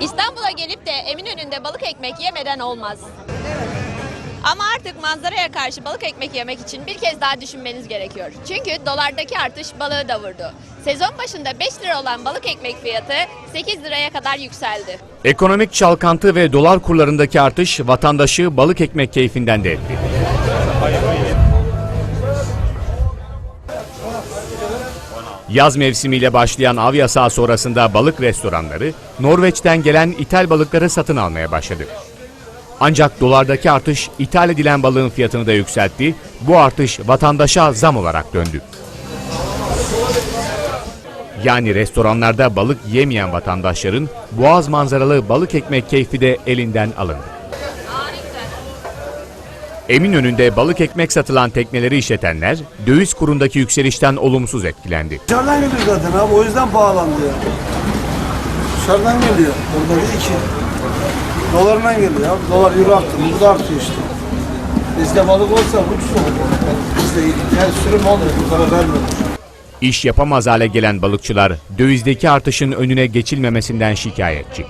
İstanbul'a gelip de Eminönü'nde balık ekmek yemeden olmaz. Ama artık manzaraya karşı balık ekmek yemek için bir kez daha düşünmeniz gerekiyor. Çünkü dolardaki artış balığı da vurdu. Sezon başında 5 lira olan balık ekmek fiyatı 8 liraya kadar yükseldi. Ekonomik çalkantı ve dolar kurlarındaki artış vatandaşı balık ekmek keyfinden de etti. Yaz mevsimiyle başlayan av yasağı sonrasında balık restoranları Norveç'ten gelen ithal balıkları satın almaya başladı. Ancak dolardaki artış ithal edilen balığın fiyatını da yükseltti. Bu artış vatandaşa zam olarak döndü. Yani restoranlarda balık yemeyen vatandaşların boğaz manzaralı balık ekmek keyfi de elinden alındı. Eminönü'nde balık ekmek satılan tekneleri işletenler döviz kurundaki yükselişten olumsuz etkilendi. Dışarıdan geliyor zaten abi o yüzden pahalandı ya. Dışarıdan geliyor. Burada değil ki. Dolarından geliyor abi. Dolar euro arttı. Burada artıyor işte. Bizde balık olsa ucuz olur. Bizde yani sürüm olur. Bu kadar vermiyor. İş yapamaz hale gelen balıkçılar dövizdeki artışın önüne geçilmemesinden şikayetçi.